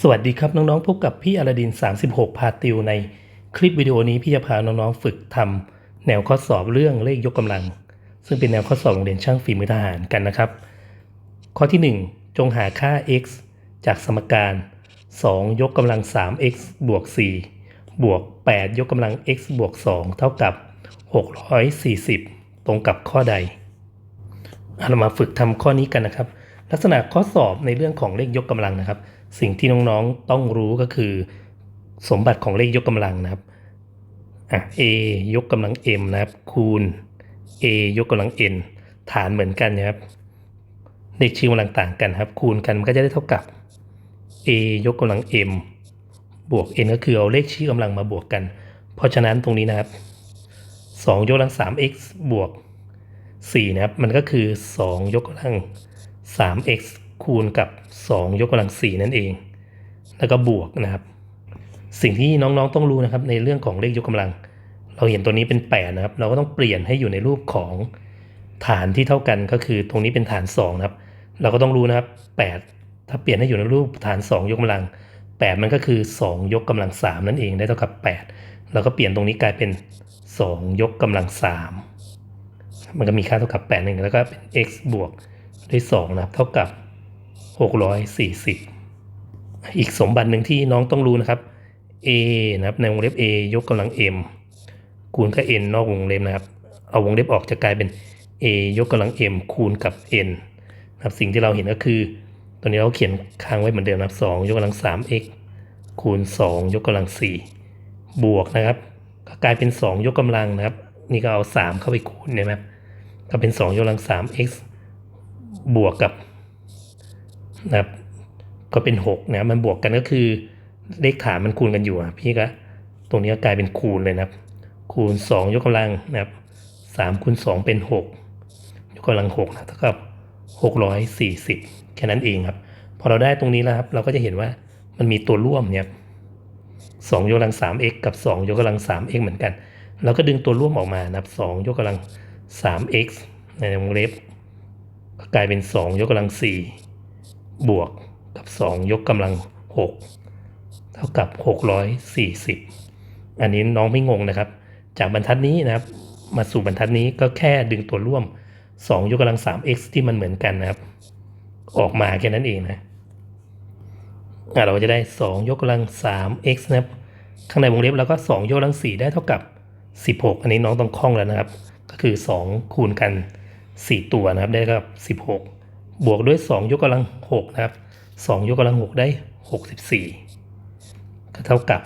สวัสดีครับน้องๆ พบกับพี่อลาดิน 36 พาติวในคลิปวิดีโอนี้พี่จะพาน้องๆฝึกทำแนวข้อสอบเรื่องเลขยกกำลัง ซึ่งเป็นแนวข้อสอบโรงเรียนช่างฝีมือทหารกันนะครับ ข้อที่ 1 จงหาค่า x จากสมการ 2 ยกกำลัง 3x บวก 4 บวก 8 ยกกำลัง x บวก 2 เท่ากับ 640 ตรงกับข้อใดเรามาฝึกทำข้อนี้กันนะครับ ลักษณะข้อสอบในเรื่องของเลขยกกำลังนะครับ สิ่งที่น้องๆต้องรู้ก็คือ สมบัติของเลขยกกำลังนะครับอะ a ยกกำลัง m นะครับ คูณ a ยกกำลัง n ฐานเหมือนกันนะครับเลขชี้กำลังต่างกันครับ คูณกันมันก็จะได้เท่ากับ a ยกกำลัง m บวก n ก็คือเอาเลขชี้กำลังมาบวกกัน เพราะฉะนั้นตรงนี้นะครับ 2 ยกกำลัง 3x บวก4นะครับ มันก็คือ 2 ยกกำลัง 3x คูณกับ 2 ยกกำลัง 4 นั่นเอง แล้วก็บวกนะครับ สิ่งที่น้องๆต้องรู้นะครับในเรื่องของเลขยกกำลัง เราเห็นตัวนี้เป็น8นะครับ เราก็ต้องเปลี่ยนให้อยู่ในรูปของฐานที่เท่ากันก็คือตรงนี้เป็นฐาน2นะครับ เราก็ต้องรู้นะครับ 8 ถ้าเปลี่ยนให้อยู่ในรูปฐาน 2 ยกกำลัง 8 มันก็คือ 2 ยกกำลัง 3 นั่นเองได้เท่ากับ 8 เราก็เปลี่ยนตรงนี้กลายเป็น 2 ยกกำลัง 3 มันก็มีค่าเท่ากับ8หนึ่งแล้วก็เป็น x บวกด้วย2นะครับเท่ากับ 640 อีกสมบัติหนึ่งที่น้องต้องรู้นะครับ a นะครับในวงเล็บ a ยกกำลัง m คูณกับ n นอกวงเล็บนะครับ เอาวงเล็บออกจะกลายเป็น a ยกกำลัง m คูณกับ n นะครับสิ่งที่เราเห็นก็คือตอนนี้เราเขียนค้างไว้เหมือนเดิมนะครับ2ยกกำลัง 3x คูณ 2 ยกกำลัง 4 บวกนะครับก็กลายเป็น 2 ยกกำลังนะครับ นี่ก็เอา 3 เข้าไปคูณนะครับก็เป็น 2 ยกกำลัง 3x บวกกับ นะครับก็เป็น6นะมันบวกกันก็คือเลขฐานมันคูณกันอยู่อะพี่ก็ตรงนี้ก็กลายเป็นคูณเลยนะครับ คูณ 2 ยกกำลังนะครับ3คูณ2เป็น 6 ยกกำลัง6นะเท่ากับ640 แค่นั้นเองครับ พอเราได้ตรงนี้แล้วครับเราก็จะเห็นว่ามันมีตัวร่วมเนี่ย2ยกกำลัง 3x กับ 2 ยกกำลัง 3x เหมือนกัน เราก็ดึงตัวร่วมออกมานะครับ2ยกกำลัง 3x ในวงเล็บก็กลายเป็น 2 ยกกำลัง4 บวกกับ 2 ยกกำลัง 6 เท่ากับ 640 อันนี้น้องไม่งงนะครับ จากบรรทัดนี้นะครับ มาสู่บรรทัดนี้ก็แค่ดึงตัวร่วม 2 ยกกำลัง 3x ที่มันเหมือนกันนะครับ ออกมาแค่นั้นเองนะเราจะได้ 2 ยกกำลัง 3x นะครับ ข้างในวงเล็บแล้วก็ 2 ยกกำลัง 4 ได้เท่ากับ 16 อันนี้น้องต้องคล่องแล้วนะครับ ก็คือ 2 คูณกัน 4 ตัวนะครับ ได้กับ 16 บวกด้วย 2 ยกกำลัง6นะครับ 2 ยกกำลัง 6 ได้ 64 ก็เท่ากับ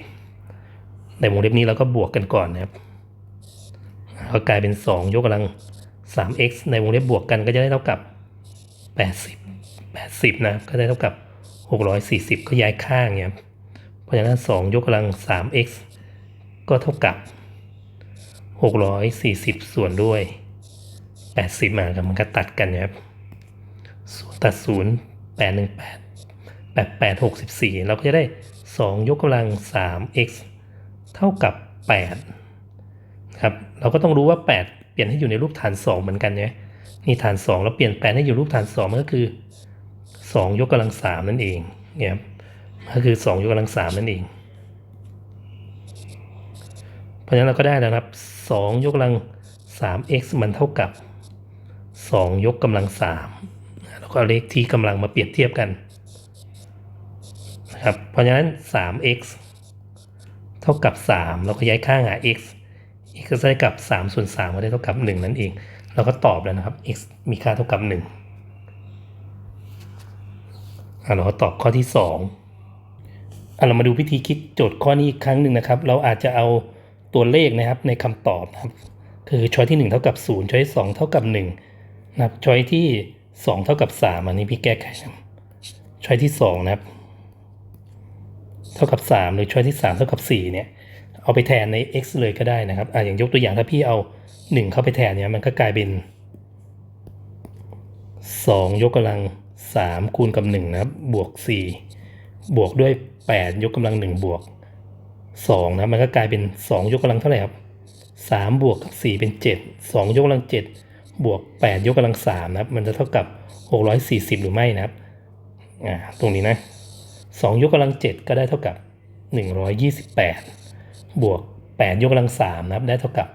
640 ในวงเล็บนี้เราก็บวกกันก่อนนะครับก็กลายเป็น 2 ยกกำลัง 3x ในวงเล็บบวกกันก็จะได้เท่ากับ 80 80 นะครับก็ได้เท่ากับ 640 ก็ย้ายข้างเนี่ยเพราะฉะนั้น 2 ยกกำลัง 3x ก็เท่ากับ 640 ส่วนด้วย 80 มาครับมันก็ตัดกันนะครับส่วนตัด 0 818 88 64 เราก็จะได้ 2 ยกกำลัง 3x เท่ากับ 8 ครับ เราก็ต้องรู้ว่า 8 เปลี่ยนให้อยู่ในรูปฐาน 2 เหมือนกันเนี่ยนี่ฐาน 2 แล้วเปลี่ยน 8 ให้อยู่รูปฐาน 2 มันก็คือ 2 ยกกำลัง 3 นั่นเองเนี่ยครับก็คือ 2 ยกกำลัง 3 นั่นเอง เพราะฉะนั้นเราก็ได้แล้วครับ 2 ยกกำลัง 3x มันเท่ากับ 2 ยกกำลัง 3 แล้วก็เลขที่กำลังมาเปรียบเทียบกันนะครับเพราะฉะนั้น 3x เท่ากับ 3 เราก็ย้ายค่าหา x x ก็จะได้กับ3ส่วน3ก็ได้เท่ากับ 1 นั่นเอง เราก็ตอบแล้วนะครับ x มีค่าเท่ากับ 1อะเราก็ตอบข้อที่ 2อะเรามาดูวิธีคิดโจทย์ข้อนี้อีกครั้งหนึ่งนะครับ เราอาจจะเอาตัวเลขนะครับในคำตอบนะครับ คือช้อยที่ 1 เท่ากับ 0ช้อยที่2เท่ากับ 1 นะครับช้อยที่ 2 เท่ากับ 3 อันนี้พี่แก้ไขช้อยที่ 2 นะครับ เท่ากับ 3 หรือช้อยที่ 3 เท่ากับ 4 เนี่ย เอาไปแทนใน x เลยก็ได้นะครับอะอย่างยกตัวอย่างถ้าพี่เอา 1 เข้าไปแทนเนี่ยมันก็กลายเป็น 2 ยกกำลัง 3 คูณกับ 1 นะครับ บวก 4 บวกด้วย 8 ยกกำลัง 1 บวก 2 นะมันก็กลายเป็น 2 ยกกำลังเท่าไหร่ครับ3บวกกับ 4 เป็น 7 2 ยกกำลัง 7 บวก 8 ยกกำลัง3นะครับ มันจะเท่ากับ 640 หรือไม่นะครับอ่าตรงนี้นะสองยกกำลังเจ็ดก็ได้เท่ากับหนึ่งร้อยยี่สิบวกแปดยกกำลังสามนะครับ ได้เท่ากับ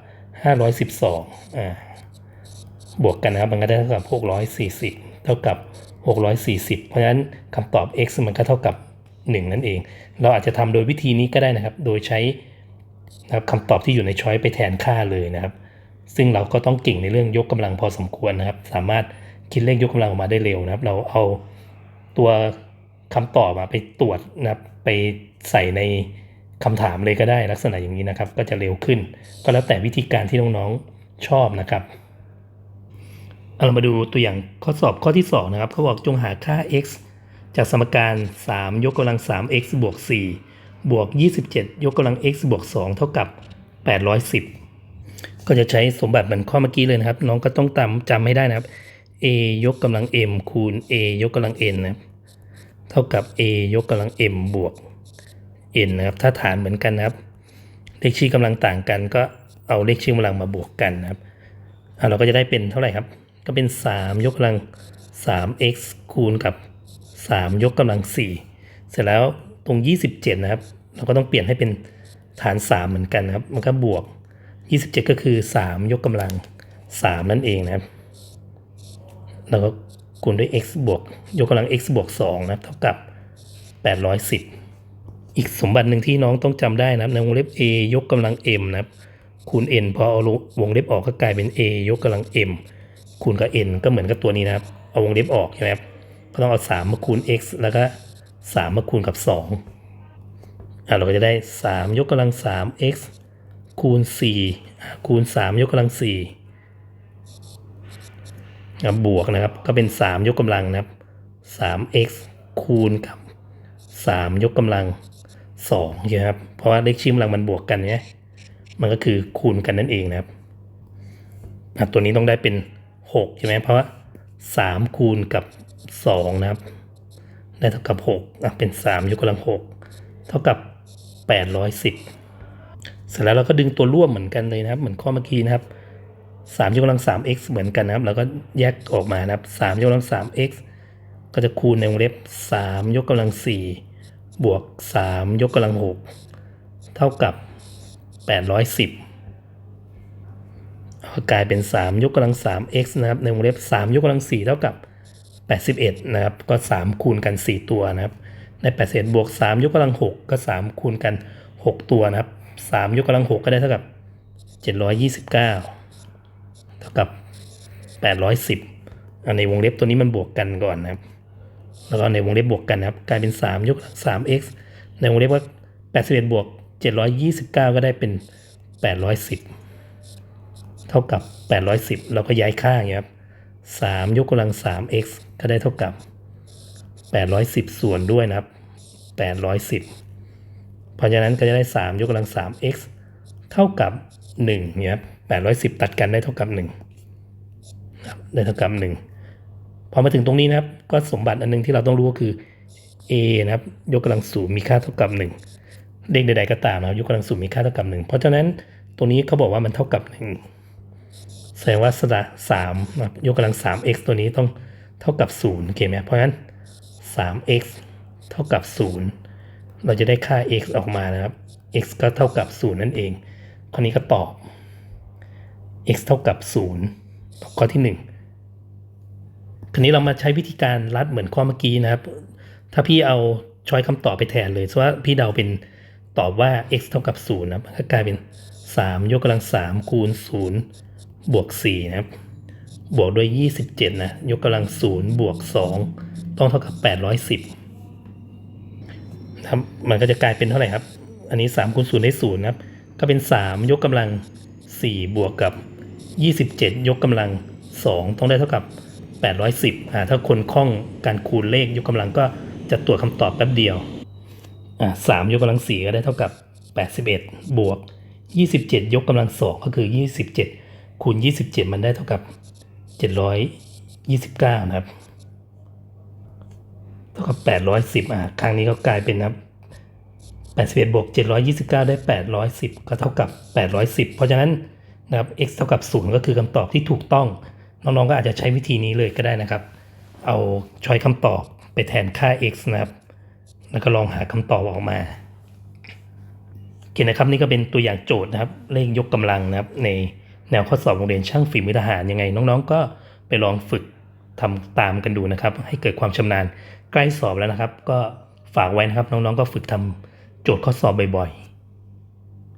ห้าร้อยสิบสองอ่าบวกกันนะครับ มันก็ได้เท่ากับหกร้อยสี่สิบเท่ากับหกร้อยสี่สิบเพราะฉะนั้นคำตอบ x มันก็เท่ากับหนึ่งนั่นเอง เราอาจจะทำโดยวิธีนี้ก็ได้นะครับ โดยใช้นะครับคำตอบที่อยู่ในช้อยไปแทนค่าเลยนะครับ ซึ่งเราก็ต้องเก่งในเรื่องยกกำลังพอสมควรนะครับ สามารถคิดเลขยกกำลังออกมาได้เร็วนะครับ เราเอาตัวคำตอบมาไปตรวจนะครับ ไปใส่ในคำถามเลยก็ได้ลักษณะอย่างนี้นะครับ ก็จะเร็วขึ้น ก็แล้วแต่วิธีการที่น้องๆชอบนะครับเรามาดูตัวอย่างข้อสอบข้อที่สองนะครับเขาบอกจงหาค่า x จากสมการ 3 ยกกำลัง 3x บวก 4 บวก 27 ยกกำลัง x บวก 2 เท่ากับ 810 ก็จะใช้สมบัติเหมือนข้อเมื่อกี้เลยนะครับ น้องก็ต้องจำจำให้ได้นะครับ a ยกกำลัง m คูณ a ยกกำลัง n นะครับเท่ากับ a ยกกำลัง m บวก n นะครับ ถ้าฐานเหมือนกันนะครับ เลขชี้กำลังต่างกัน ก็เอาเลขชี้กำลังมาบวกกันนะครับเราก็จะได้เป็นเท่าไหร่ครับ ก็เป็น 3 ยกกำลัง 3x คูณกับ 3 ยกกำลัง 4 เสร็จแล้วตรง 27 นะครับ เราก็ต้องเปลี่ยนให้เป็นฐาน 3 เหมือนกันนะครับ มันก็บวก 27 ก็คือ 3 ยกกำลัง 3 นั่นเองนะครับ แล้วก็คูณด้วย x บวก ยกกำลัง x บวก2นะครับเท่ากับ 810 อีกสมบัติหนึ่งที่น้องต้องจำได้นะครับในวงเล็บ a ยกกำลัง m นะครับคูณ n พอเอาวงเล็บออกก็กลายเป็น a ยกกำลัง m คูณกับ n ก็เหมือนกับตัวนี้นะครับ เอาวงเล็บออกใช่ไหมครับก็ต้องเอา 3 มาคูณ x แล้วก็ 3 มาคูณกับ2อะเราก็จะได้ 3 ยกกำลัง 3x คูณ4อ่คูณ 3 ยกกำลัง4อ่บวกนะครับก็เป็น 3 ยกกำลังนะครับ 3x คูณกับ 3 ยกกำลัง2ใช่ไหมครับเพราะว่าเลขชี้กำลังมันบวกกันเนี่ยมันก็คือคูณกันนั่นเองนะครับตัวนี้ต้องได้เป็น 6 ใช่ไหมเพราะว่า 3 คูณกับ 2 นะครับ ได้เท่ากับ6อะเป็น 3 ยกกำลัง 6 เท่ากับ 810 เสร็จแล้วเราก็ดึงตัวร่วมเหมือนกันเลยนะครับ เหมือนข้อเมื่อกี้นะครับ3ยกกำลัง 3x เหมือนกันนะครับแล้วก็แยกออกมานะครับ3ยกกำลัง 3x ก็จะคูณในวงเล็บ3ยกกำลัง4บวก3ยกกำลัง6เท่ากับ810ก็กลายเป็น3ยกกำลัง 3x นะครับ ในวงเล็บ3ยกกำลัง4เท่ากับ81นะครับ ก็3คูณกัน4ตัวนะครับได้81บวก3ยกกำลัง6ก็3คูณกัน6ตัวนะครับ สามยกกำลังหกก็ได้เท่ากับเจ็ดร้อยยี่สิบเก้าเท่ากับแปดร้อยสิบในวงเล็บตัวนี้มันบวกกันก่อนนะครับ แล้วก็ในวงเล็บบวกกันนะครับ กลายเป็นสามยกสามเอ็กซ์ในวงเล็บว่าแปดสิบเอ็ดบวกเจ็ดร้อยยี่สิบเก้าก็ได้เป็นแปดร้อยสิบเท่ากับแปดร้อยสิบเราก็ย้ายข้างนะครับสามยกกำลังสามเอ็ก็ได้เท่ากับแปดร้อยสิบส่วนด้วยนะครับแปดร้อยสิบ เพราะฉะนั้นก็จะได้ 3 ยกกำลัง 3x เท่ากับ1เนี่ยครับ810 ตัดกันได้เท่ากับ1นะครับได้เท่ากับ 1 พอมาถึงตรงนี้นะครับ ก็สมบัติอันนึงที่เราต้องรู้ก็คือ a นะครับ ยกกำลังสูงมีค่าเท่ากับ 1 เลขใดๆก็ตามนะครับ ยกกำลังสูงมีค่าเท่ากับ 1 เพราะฉะนั้นตรงนี้เขาบอกว่ามันเท่ากับ 1 แสดงว่าสระสามนะครับยกกำลัง 3x ตัวนี้ต้องเท่ากับ0โอเคไหมเพราะฉะนั้น 3x เท่ากับ0 เราจะได้ค่า x ออกมานะครับ x ก็เท่ากับ 0 นั่นเอง ข้อนี้ก็ตอบ x เท่ากับ 0 ข้อที่ 1 คราวนี้เรามาใช้วิธีการรัดเหมือนข้อเมื่อกี้นะครับ ถ้าพี่เอาช้อยคำตอบไปแทนเลยเพราะว่าพี่เดาเป็นตอบว่า x เท่ากับ 0 นะมันก็กลายเป็น 3 ยกกำลัง 3 คูณ 0 บวก 4 นะครับ บวกด้วย 27 นะ ยกกำลัง 0 บวก 2 ต้องเท่ากับ 810 นะครับมันก็จะกลายเป็นเท่าไหร่ครับ อันนี้3คูณ0ได้0นะครับ ก็เป็น 3 ยกกำลัง 4 บวกกับ 27 ยกกำลัง 2 ต้องได้เท่ากับ 810อ่าถ้าคนคล่องการคูณเลขยกกำลังก็จะตรวจคำตอบแป๊บเดียวอ่าสามยกกำลังสี่ก็ได้เท่ากับ 81 บวก 27 ยกกำลังสองก็คือ 27คูณ27 มันได้เท่ากับ 729 นะครับ เท่ากับ810อ่าครั้งนี้ก็กลายเป็นนะครับ81บวก729ได้810ก็เท่ากับ810เพราะฉะนั้นนะครับ x เท่ากับ0ก็คือคำตอบที่ถูกต้อง น้องๆก็อาจจะใช้วิธีนี้เลยก็ได้นะครับ เอาช้อยคำตอบไปแทนค่า x นะครับ แล้วก็ลองหาคำตอบออกมาโอเคนะครับนี่ก็เป็นตัวอย่างโจทย์นะครับ เลขยกกำลังนะครับในแนวข้อสอบโรงเรียนช่างฝีมือทหารยังไง น้องๆ ก็ไปลองฝึก ทำตามกันดูนะครับ ให้เกิดความชำนาญใกล้สอบแล้วนะครับ ก็ฝากไว้นะครับน้องๆก็ฝึกทำโจทย์ข้อสอบบ่อย